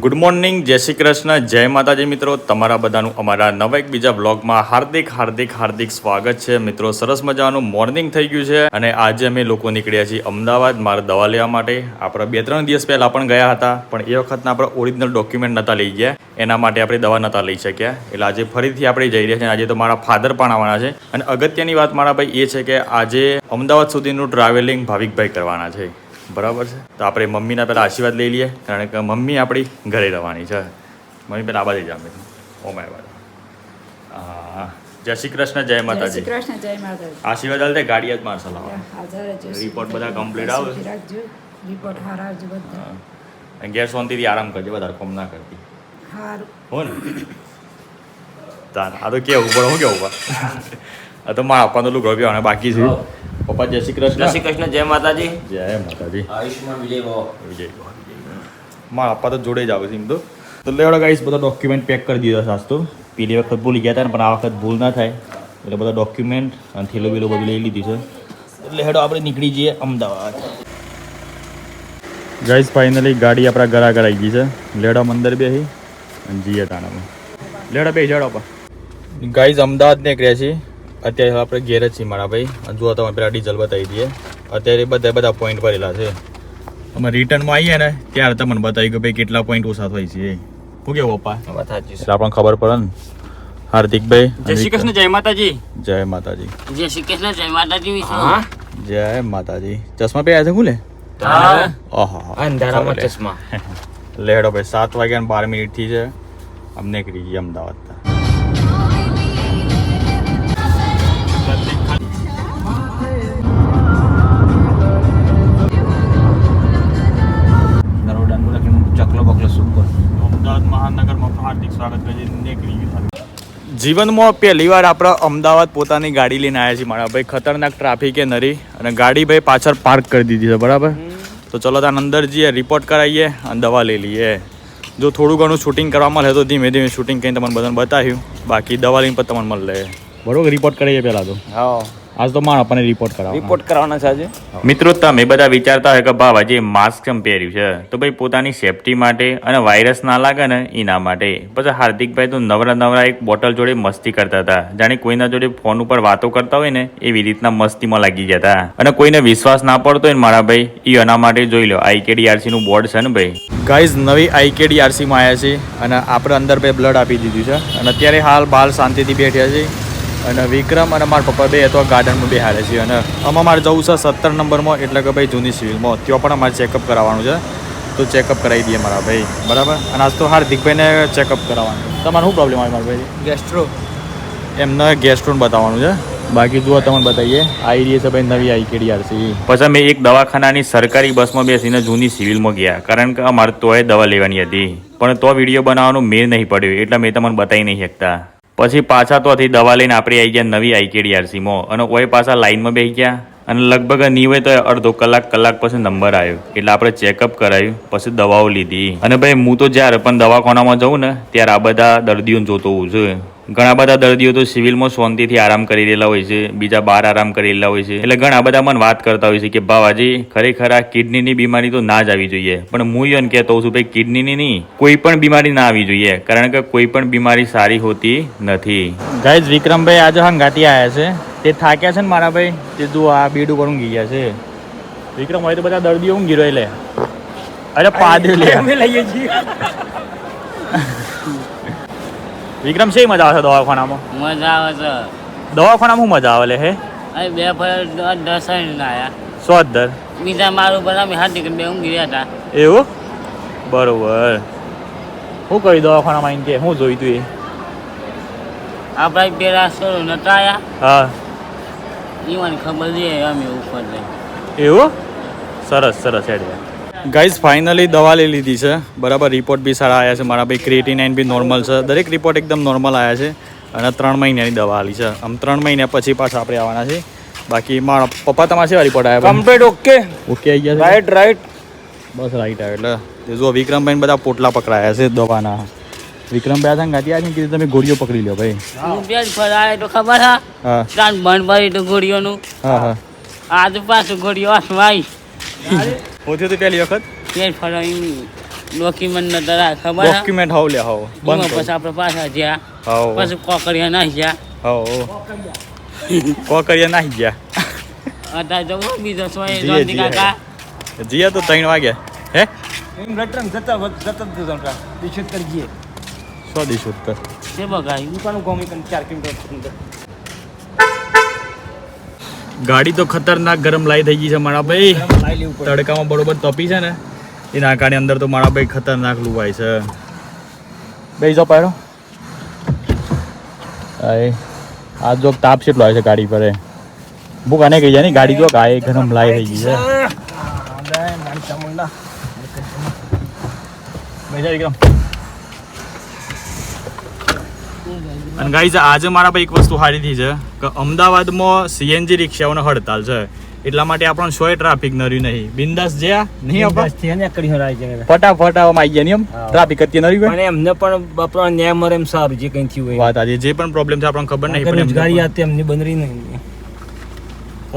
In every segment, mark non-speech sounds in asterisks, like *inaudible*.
Good morning જય શ્રી કૃષ્ણ, જય માતાજી મિત્રો. તમારા બધાનું અમારા નવા એક બીજા બ્લોગમાં હાર્દિક હાર્દિક હાર્દિક સ્વાગત છે. મિત્રો, સરસ મજાનું મોર્નિંગ થઈ ગયું છે અને આજે અમે લોકો નીકળ્યા છીએ અમદાવાદ મારે દવા લેવા માટે. આપણે બે, ત્રણ દિવસ પહેલા પણ ગયા હતા, પણ એ વખતના આપણે ઓરિજિનલ ડોક્યુમેન્ટ નહોતા લઈ ગયા. એના માટે આપણે દવા નહોતા લઈ શક્યા. એટલે આજે ફરીથી આપણે જઈ રહ્યા છીએ. આજે તો મારા ફાધર પણ આવવાના છે. અને અગત્યની વાત મારા ભાઈ એ છે કે આજે અમદાવાદ સુધીનું ટ્રાવેલિંગ ભાવિકભાઈ કરવાના છે. બરાબર છે? તો આપણે મમ્મીના પહેલાં આશીર્વાદ લઈ લઈએ કારણ કે મમ્મી આપણી ઘરે રહેવાની છે. મમ્મી પહેલાં આ બાજુ જામે ઓ માય બાદ હા જય શ્રી કૃષ્ણ જય જય માતાજી. કૃષ્ણ જય માતાજી. આશીર્વાદ દે ગાડી જ મારશે લાવો. જ. રિપોર્ટ બધા કમ્પ્લીટ આવે? રિપોર્ટ હારા આવજો બધા. અને શાંતિથી આરામ કરજે વધારે કોમ ના કરતી. હો ને? તાર આ તો કેવું પણ હું કેવું? પણ આ તો મારા આપવાનું લુગડો પીવાનું બાકી છે. પપ્પા જય શ્રી જય શ્રી કૃષ્ણ કૃષ્ણ જય માતાજી. જય માતાજી. આયુષ્માન વિજય ભવ વિજય. મારા પપ્પા તો જોડે જ આવે છે એમ તો. તો લેવડો ગાઈસ બધા ડોક્યુમેન્ટ પેક કરી દીધા સાસ તો. પેલી વખત ભૂલી ગયા હતા ને પણ આ વખત ભૂલ ના થાય. એટલે બધા ડોક્યુમેન્ટ અને થેલો બેલો બધું લઈ લીધી છે. એટલે હેડો આપણે નીકળી જઈએ અમદાવાદ. ગાઈસ ફાઇનલી ગાડી આપણા ઘર આગળ આવી ગઈ છે. લેડા મંદિર બે અને જઈએ તાણામાં લેડા બે જડો પા ગાઈસ અમદાવાદ રહે છીએ. અત્યારે આપણે ઘેર જ છીએ મારા ભાઈ. અને જુઓ તમે પેલા ડીઝલ બતાવી દઈએ. અત્યારે બધા બધા પોઈન્ટ ભરેલા છે. અમે રિટર્નમાં આવીએ ને ત્યારે તમને બતાવી કે ભાઈ કેટલા પોઈન્ટ ઓછા થાય છે. શું કેવું પપ્પા? સાચી છે. આપણને ખબર પડે ને. હાર્દિકભાઈ જય શ્રી કૃષ્ણ જય માતાજી. જય માતાજી. જય શ્રી કૃષ્ણ જય માતાજી હા? જય માતાજી. ચશ્મા પહેર્યા છે હું. લે અંધારામાં ચશ્મા. *laughs* લેડો ભાઈ સાત વાગ્યા ને બાર મિનિટથી છે. અમને નીકળી ગયા અમદાવાદ. જીવનમાં પહેલી વાર આપણે અમદાવાદ પોતાની ગાડી લઈને આવ્યા છીએ મારા ભાઈ. ખતરનાક ટ્રાફિકે નરી અને ગાડી ભાઈ પાછળ પાર્ક કરી દીધી છે બરાબર? તો ચલો ત્યાં અંદર જઈએ રિપોર્ટ કરાવીએ અને દવા લઈ લઈએ. જો થોડું ઘણું શૂટિંગ કરવા મળે તો ધીમે ધીમે શૂટિંગ કરીને તમને બધાને બતાવ્યું. બાકી દવા લઈને પણ તમને મળે બરોબર રિપોર્ટ કરાવીએ પહેલાં તો. હા. આજ તો માણ આપણને રિપોર્ટ કરાવો રિપોર્ટ કરાવવાના છે આજે. મિત્રો તમે બધા વિચારતા હોય કે ભાવ આજે માસ્ક કેમ પહેર્યું છે તો ભાઈ પોતાની સેફટી માટે અને વાયરસ ના લાગે ને એના માટે. પછી હાર્દિકભાઈ તો નવરા નવરા એક બોટલ જોડે મસ્તી કરતા હતા. જાણે કોઈના જોડે ફોન ઉપર વાતો કરતા હોય ને એવી રીતના મસ્તીમાં લાગી ગયા હતા. અને કોઈને વિશ્વાસ ના પડતો હોય ને મારા ભાઈ એ એના માટે જોઈ લો આઈકેડીઆરસી નું બોર્ડ છે ને ભાઈ. ગાઈઝ નવી આઈકેડીઆરસી માં આવ્યા છે અને આપણે અંદર ભાઈ બ્લડ આપી દીધું છે. અને અત્યારે હાલ બાલ શાંતિથી બેઠ્યા છે. અને વિક્રમ અને મારા પપ્પા બે તો ગાર્ડનમાં બેહાડે છે અને આમાં મારે જવું છે સત્તર નંબરમાં એટલે કે ભાઈ જૂની સિવિલમાં. ત્યાં પણ અમારે ચેકઅપ કરાવવાનું છે. તો ચેકઅપ કરાવી દઈએ મારા ભાઈ. બરાબર? અને આજ તો હાર્દિકભાઈને ચેકઅપ કરાવવાનું છે. તમારે શું પ્રોબ્લેમ આવે મારા ભાઈ ગેસ્ટ્રો એમને ગેસ્ટ્રોન બતાવવાનું છે. બાકી જુઓ તમને બતાવીએ. આવી રહી છે ભાઈ નવી આઈકેડીઆરસી પછી અમે એક દવાખાનાની સરકારી બસમાં બેસીને જૂની સિવિલમાં ગયા. કારણ કે અમારે તોય દવા લેવાની હતી. પણ તો વીડિયો બનાવવાનો મેળ નહીં પડ્યો. એટલે મેં તમને બતાવી નહીં શકતા. પછી પાછા તો હતી દવા લઈને આપણે આવી ગયા નવી આઈકેડીઆરસીમાં અને ઓય પાછા લાઈનમાં બેસી ગયા. અને લગભગ નહીં હોય તો અડધો કલાક કલાક પછી નંબર આવ્યો. એટલે આપણે ચેકઅપ કરાયું, પછી દવાઓ લીધી. અને ભાઈ, હું તો જ્યારે પણ દવાખાનામાં જઉં ને, ત્યારે આ બધા દર્દીઓને જોતો હોઉં છું. ઘણા બધા દર્દીઓ તો સિવિલમાં શાંતિથી આરામ કરી રહેલા હોય છે બીજા બહાર આરામ કરી રહેલા હોય છે. એટલે ઘણા બધા મને વાત કરતા હોય છે કે બાવાજી ખરેખર આ કિડનીની બીમારી તો ના જ આવી જોઈએ. પણ હું એને કહેતો છું ભાઈ કિડનીની નહીં કોઈ પણ બીમારી ના આવી જોઈએ. કારણ કે કોઈ પણ બીમારી સારી હોતી નથી. ગાઈઝ વિક્રમભાઈ આજે હંગાતી આવ્યા છે. તે થાક્યા છે ને મારા ભાઈ? તે તું આ બીડું પર ઊંઘી ગયા છે. વિક્રમ હોય તો બધા દર્દીઓ ઊંઘી રહ્યો એટલે અરે પાદરી લે. લઈએ છીએ. વિક્રમ છે મજા આવે છે દવાખાનામાં? મજા આવે છે. દવાખાનામાં શું મજા આવે લે હે? અહીં બે ફર દસ આવ્યા સો દર. બીજા મારું અમે હાથ નીકળી બે ઊંઘી રહ્યા હતા. એવું? બરોબર. શું કર્યું દવાખાનામાં આવીને કે? શું જોયું તું એ? આપણા પેલા સોરો નતા આયા. હા. ઈવાની ખબર છે અમે ઉપર એવું? સરસ સરસ હેડ. ગાઈઝ ફાઇનલી દવા લઈ લીધી છે. બરાબર રિપોર્ટ બી સારા આવ્યા છે. મારા ભાઈ ક્રિએટિનાઇન બી નોર્મલ છે. દરેક રિપોર્ટ એકદમ નોર્મલ આવ્યા છે. અને ત્રણ મહિનાની દવા આલી છે. આમ ત્રણ મહિના પછી પાછા આપણે આવવાના છે બાકી મારા પપ્પા તમારા સેવા રિપોર્ટ આવ્યા કમ્પ્લીટ ઓકે ઓકે આવી ગયા રાઈટ રાઈટ બસ રાઈટ આવ્યો એટલે જો વિક્રમભાઈ બધા પોટલા પકડાયા છે દવાના. વિક્રમભાઈ આ ગાડી આવી કીધું તમે ગોળીઓ પકડી લો ભાઈ. તો ખબર હા? હા. ત્રણ બંધ ભરી તો ઘોડીઓનું હા હા. આજુ પાછું ઘોડીઓ હાથમાં *laughs* આવી હતી પહેલી વખત? ત્યાં ફરાવી ડોક્યુમેન્ટ ન રાખ ખબર ડોક્યુમેન્ટ હાવ લે હાવ. બંધ પછી આપણે પાછા જ્યાં. હાવ. પછી કોકરિયા ના ગયા હાવ. કોકરિયા નાહી ગયા અત્યારે તો હું બીજો સોય જીએ. કાકા જીયા તો ત્રણ વાગ્યા હે? એમ રટરંગ જતા જતા જ જતા રિક્ષા કરી જઈએ સો દીશ ઉત્તર તે હું દુકાનું ગોમી કન ચાર કિલોમીટર ગાડી તો ખતરનાક ગરમ લાઈ થઈ ગઈ છે મારા ભાઈ તડકામાં બરોબર તપી છે ને એના કારણે અંદર તો મારા ભાઈ ખતરનાક લુવાય છે. બે જો પાડો. આ જો તાપ કેટલો આવે છે ગાડી પર ભૂખ આને કહી જાય ને ગાડી જો ગાય ગરમ લાઈ થઈ ગઈ છે. મારી ચામુંડા બેજા વિક્રમ અને ગાઈઝ આજે મારા ભાઈ એક વસ્તુ સારી થઈ છે કે અમદાવાદમાં સીએનજી રિક્ષાઓને હડતાલ છે. એટલા માટે આપણને શોય ટ્રાફિક નર્યું નહીં. બિંદાસ જ્યાં? નહીં આપા? બસથી ને કરી હરાય ફટાફટ આવી ગયા નિયમ ટ્રાફિક અત્યારે નર્યું અને એમને પણ આપણો ન્યાય મળે એમ સારું જે કંઈ થયું હોય. વાત આજે જે પણ પ્રોબ્લેમ છે આપણને ખબર નહીં પણ રોજગારી એમને આ તેમની નહીં.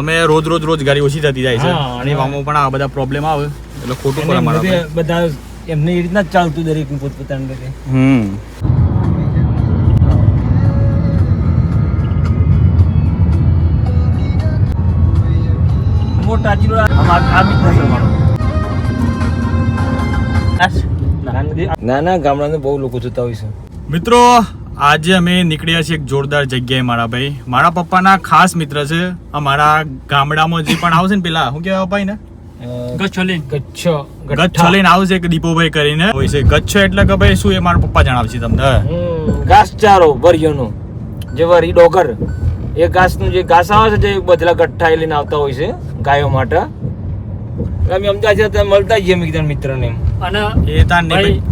અમે રોજ રોજ રોજગારી ઓછી થતી જાય છે. અને આમાં પણ આ બધા પ્રોબ્લેમ આવે. એટલે ખોટું પડે એને મારા બધા એમને એ રીતના ચાલતું દરેક પોતપોતાની રીતે હમ. મોટા જીરો આ આ બી નસલ વાળો ના ના ગામડાને બહુ લોકો જોતા હોય છે. મિત્રો આજે અમે નીકળ્યા છીએ એક જોરદાર જગ્યાએ મારા ભાઈ. મારા પપ્પાના ખાસ મિત્ર છે. અમારા ગામડામાં જે પણ આવશે ને પેલા શું કહેવાય ભાઈ ને ગચ્છોલી ગચ્છ ગચ્છ આવશે એક દીપોભાઈ કરીને. હોય છે. ગચ્છ એટલે કે ભાઈ શું એ મારા પપ્પા જણાવશે તમને. ઘાસચારો વરિયોનો. જે વરી ડોગર એ ઘાસનું જે ઘાસ આવે છે જે બધલા ગઠ્ઠા એ લઈને આવતા હોય છે ગાયો માટે. એટલે અમે અમદાવાદ જતા ત્યાં મળતા જઈએ કીધા મિત્રને અને એ તાર નહીં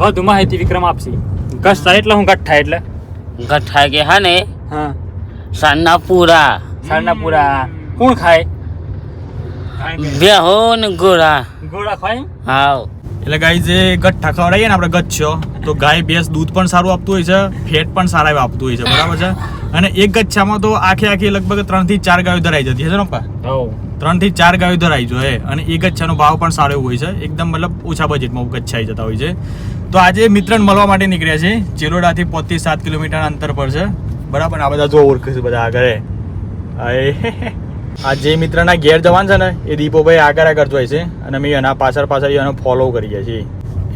વધુ માહિતી વિક્રમ આપશે. થાય એટલે હું ગઠ્ઠા એટલે? ગઠ્ઠા કે હા ને? હા. સાના પૂરા સાના પૂરા કોણ ખાય? બેહો ને ગોળા ગોળા ખાય? હા એટલે ગાય જે ગઠ્ઠા ખવડાવીએ ને આપણે ગચ્છો તો ગાય ભેંસ દૂધ પણ સારું આપતું હોય છે ફેટ પણ સારા એવા આપતું હોય છે. બરાબર છે? અને એક જ છામાં તો આખે આખી લગભગ ત્રણથી ચાર ગાયો ધરાઈ જતી હશે ને પપ્પા? ત્રણથી ચાર ગાયો ધરાઈ જોઈએ અને એક જ છાનો ભાવ પણ સારો એવો હોય છે. એકદમ મતલબ ઓછા બજેટમાં ગચ્છાઈ જતા હોય છે. તો આજે મિત્રને મળવા માટે નીકળ્યા છે. ચિરોડાથી પોતથી સાત કિલોમીટર અંતર પર છે. બરાબર આ બધા જો ઓળખે છે બધા આગળ આ જે મિત્રના ઘેર જવાન છે ને એ દીપોભાઈ આગળ આગળ જોઈ છે. અને અમે એના પાછળ પાછળ એનો ફોલો કરીએ છીએ.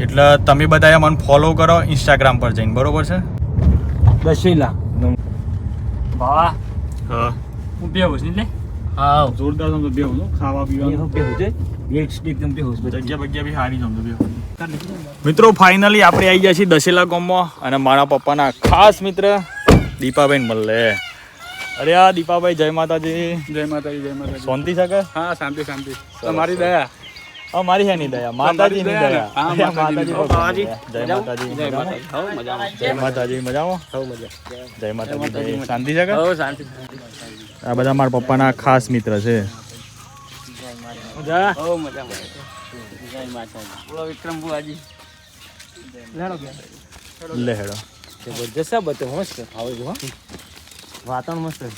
એટલે તમે બધા મને ફોલો કરો ઇન્સ્ટાગ્રામ પર જઈને. બરોબર છે? દશેલા વાહ હા. હું બેહું છું લે હા જોરદાર સમજો બેહું ખાવા પીવાનું. બેહું છે એક એકદમ બેહું છે જગ્યા બગ્યા બી હારી સમજો બે મિત્રો ફાઇનલી આપણે આવી ગયા છીએ દશેલા ગામમાં અને મારા પપ્પાના ખાસ મિત્ર દીપાભાઈ મળે અરે આ દીપાભાઈ જય માતાજી. જય માતાજી જય માતાજી. શાંતિ શકે હા શાંતિ શાંતિ. તમારી દયા. અમારી છે નહીં દયા માતાજી ની દયા. ને? હા, માતાજી માતાજી દયા. ભગવાન. જય માતાજી જય માતાજી. મજામાં? જય માતાજી શાંતિ છે હો શાંતિ. આ બધા મારા પપ્પાના ખાસ મિત્ર છે. હાવ મજા જય માતાજી. બોલો વિક્રમ બુઆજી. લેડો લેડો. જબરજસ્ત બધું મસ્ત આવે હો. વાતાવરણ મસ્ત છે.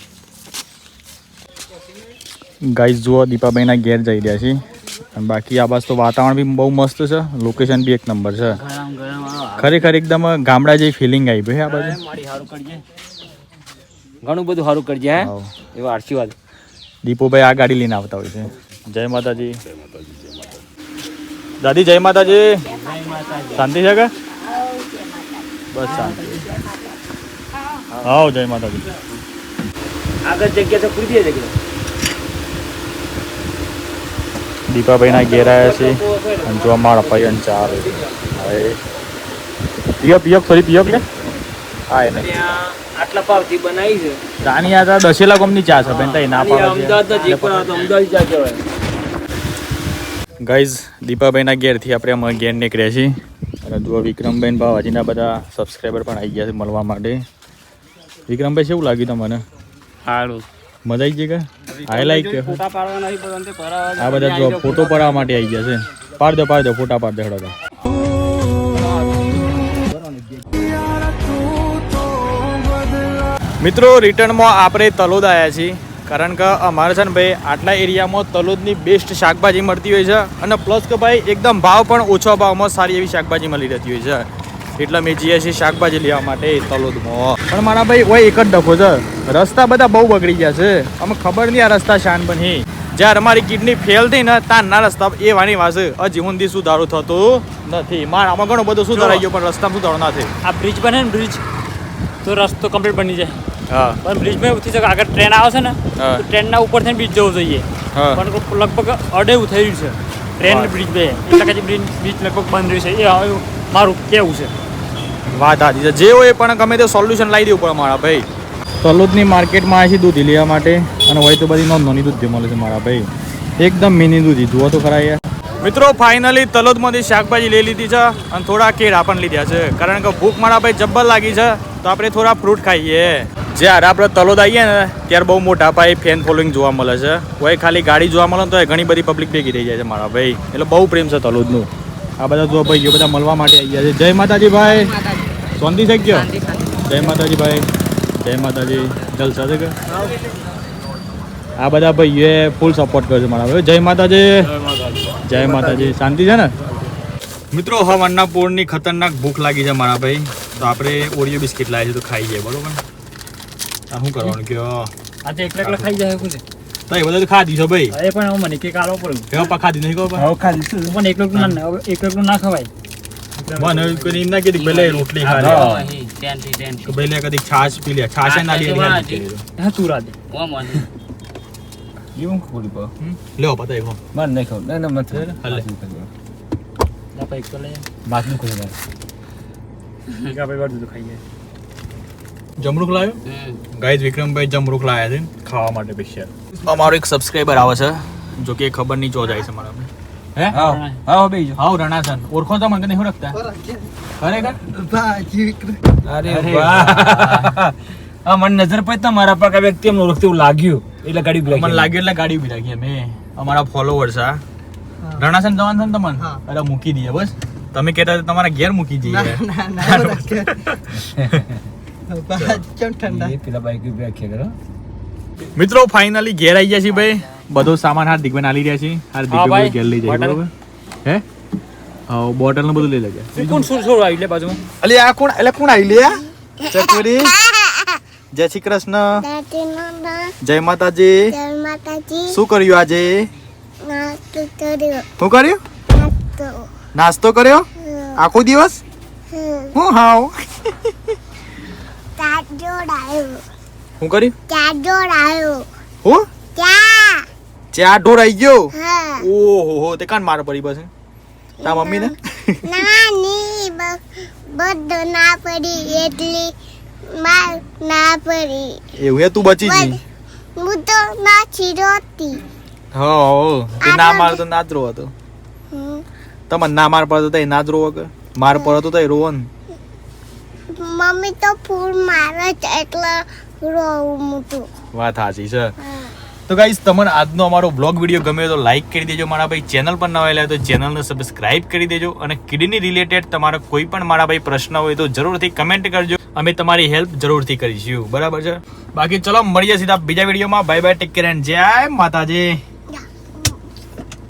ગાઈસ જુઓ દીપાભાઈના ઘેર જઈ રહ્યા છીએ. અને બાકી આ બાજુ તો વાતાવરણ બી બહુ મસ્ત છે. લોકેશન બી એક નંબર છે. આવો ખરેખર એકદમ ગામડા જેવી ફિલિંગ આવી ભાઈ આ બાજુ. ઘણું બધું સારું કરજે હે? એવો આશીર્વાદ. દીપુભાઈ આ ગાડી લઈને આવતા હોય છે. જય માતાજી. દાદી જય માતાજી. શાંતિ છે કે? બસ શાંતિ. હાવ જય માતાજી. આગળ જગ્યા તો ખુલી જગ્યા. દીપાભાઈના ઘેર આવ્યા છે. અને જો મારા ભાઈ અને ચા આવે હવે પિયો પિયો ફરી પિયો કે? હા એને. આટલા બનાવી છે. આ તો દશેલા ગમની ચા છે બેન તઈ ના અમદાવાદ જે પણ આવતો અમદાવાદ ચા કહેવાય. ગાઈઝ દીપાભાઈના ઘેરથી આપણે અમારા ઘેર નીકળ્યા છીએ. અને જુઓ વિક્રમભાઈ ને ભાવાજીના બધા સબસ્ક્રાઈબર પણ આવી ગયા છે મળવા માટે. વિક્રમભાઈ કેવું લાગ્યું તમને? સારું. મજા આવી ગઈ કે? આઈ લાઈક ફોટા પાડવા નહીં પરંતુ આ બધા જો ફોટો પાડવા માટે આવી ગયા છે. પાડ દો પાડ દો ફોટા પાડ દો હડો મિત્રો રિટર્નમાં આપણે તલોદ આવ્યા છીએ. કારણ કે અમારે છે ને ભાઈ આટલા એરિયામાં તલોદની બેસ્ટ શાકભાજી મળતી હોય છે. અને પ્લસ કે ભાઈ એકદમ ભાવ પણ ઓછા ભાવમાં સારી એવી શાકભાજી મળી રહેતી હોય છે. એટલે અમે જઈએ છીએ શાકભાજી લેવા માટે તલોદમાં. પણ મારા ભાઈ ઓય એક જ ડખો છે. રસ્તા બધા બહુ બગડી ગયા છે. અમે ખબર નહીં આ રસ્તા શાન બની. જ્યારે અમારી કિડની ફેલ થઈ ને ત્યાં ના રસ્તા એ વાની વાસે સુધી સુધારો થતો નથી. મારામાં ઘણો બધો સુધારાઈ ગયો પણ રસ્તામાં સુધારો ના થાય. આ બ્રિજ બને ને બ્રિજ તો રસ્તો કમ્પ્લીટ બની જાય. હા. પણ બ્રિજમાં એવું થઈ શકે આગળ ટ્રેન આવે છે ને. તો ટ્રેનના ઉપર થઈને બ્રિજ જવું જોઈએ. પણ લગભગ અડેવું થયું છે. ટ્રેન બ્રિજ બે. એટલે કે બ્રિજ બ્રિજ લગભગ બંધ રહ્યું છે. એ મારું કેવું છે? વાત સાચી છે. જે હોય પણ ગમે તે સોલ્યુશન લાવી દેવું પડે મારા ભાઈ. તલોદની માર્કેટમાં આવી છે દૂધ લેવા માટે અને હોય તો બધી નોંધ નોની દૂધ મળે છે મારા ભાઈ. એકદમ મિની દૂધી જુઓ તો ખરા યાર. મિત્રો ફાઇનલી તલોદમાંથી શાકભાજી લઈ લીધી છે અને થોડા કેળા પણ લીધા છે. કારણ કે ભૂખ મારા ભાઈ જબ્બર લાગી છે તો આપણે થોડા ફ્રૂટ ખાઈએ. જ્યારે આપણે તલોદ આવીએ ને ત્યારે બહુ મોટા પાયે ફેન ફોલોઈંગ જોવા મળે છે. કોઈ ખાલી ગાડી જોવા મળે તો ઘણી બધી પબ્લિક ભેગી થઈ જાય છે મારા ભાઈ. એટલે બહુ પ્રેમ છે તલોદનું આ બધા જો ભાઈ બધા મળવા માટે આવી ગયા છે. જય માતાજી. ભાઈ શાંતિ થઈ ગયો જય માતાજી ભાઈ જય માતાજી. જલસા છે કે? આ બધા ભાઈ એ ફૂલ સપોર્ટ કર્યો છે મારા ભાઈ જય માતાજી. જય માતાજી. શાંતિ છે ને? મિત્રો હવનના પોળની ખતરનાક ભૂખ લાગી છે મારા ભાઈ. તો આપણે ઓરિયો બિસ્કિટ લાવીએ છે તો ખાઈ જઈએ બરોબર? શું કરવાનું કયો? આજે એકલા એકલા ખાઈ જાય તો એ બધા ખાધી છો ભાઈ. એ પણ હું મને કે કાઢવો પડે કેવા પા ખાધી નહીં ખબર? હવે ખાધી છું પણ એકલો ના એકલો ના ખવાય. મને કોઈ એમ ના કીધી ભલે રોટલી ખા લે હા. ટેન્ટી ટેન્ટી કે પહેલે કદી છાશ પી લે. છાશ ના લે હા તું રાધે. ઓ મને. એવું ખોડી પા લેવો પતા એવો માર નહીં ખાવ ના ના મત હાલે. આપણે એક તો લઈએ માથું ખોલી માર એક આપણે બધું ખાઈ જાય. જમરૂક લાવ્યો. ગાઈઝ વિક્રમભાઈ જમરૂક લાવ્યા છે ખાવા માટે સ્પેશિયલ અમારો એક સબસ્ક્રાઇબર આવે છે જો કે ખબર નહીં ચો જાય છે મારા હે? હા હા રણાસન. ઓળખો તો મને નહીં રાખતા? ખરેખર? અરે વાહ. આ મને નજર પડી તા પર કે વ્યક્તિ એમને ઓળખતું એવું લાગ્યું. એટલે ગાડી મને લાગ્યું એટલે ગાડી ઊભી રાખી અમે અમારા ફોલોવર્સ આ. રણાસન જવાનું છે ને તમને? અરે મૂકી દઈએ બસ. તમે કહેતા તમારા ઘેર મૂકી જઈએ *laughs* મિત્રો ફાઇનલી ઘેર આવી ગયા છે ભાઈ. બધો સામાન હાર્દિકભાઈ આલી રહ્યા છીએ. હાર ભાઈ, ઘેર લઈ જાય. બરોબર? હે? હા બોટલનું બધું લઈ લેજે. કોણ શું સુર આવી લે બાજુ અલી આ કોણ એટલે કોણ આવી લે ચકરી. જય શ્રી કૃષ્ણ. જય માતાજી. માતાજી શું કર્યું આજે? નાસ્તો કર્યો શું કર્યું? નાસ્તો. નાસ્તો કર્યો? આખો દિવસ? હું. હાવ ચા જોડાયો શું કર્યું ચા જોડાયો હું? ચા ચા આવી ગયો? ઓહો હો તે કાન માર પડી બસ તા મમ્મી ને નાની બ- બધો ના પડી એટલી માર ના પડી. એવું હે તું બચી ગઈ? હું તો નાચી ચીરોતી હો તે ના માર તો નાદરો હતો. તમને ના માર પડતો તો નાદરો વગર. માર પડતો તો રોવો ને મમ્મી તો ફૂલ મારે જ એટલે રોવું મોટું. વાત સાચી છે. તો ગાઈસ તમને આજનો અમારો બ્લોગ વીડિયો ગમ્યો તો લાઈક કરી દેજો. મારા ભાઈ ચેનલ પર નવા આવ્યા તો ચેનલને સબસ્ક્રાઇબ કરી દેજો અને કિડની રિલેટેડ તમારો કોઈ પણ મારા ભાઈ પ્રશ્ન હોય તો જરૂરથી કમેન્ટ કરજો. અમે તમારી હેલ્પ જરૂરથી કરીશું. બરાબર છે? બાકી ચલો મળીએ સીધા બીજા વિડીયોમાં bye bye take care and જય માતાજી.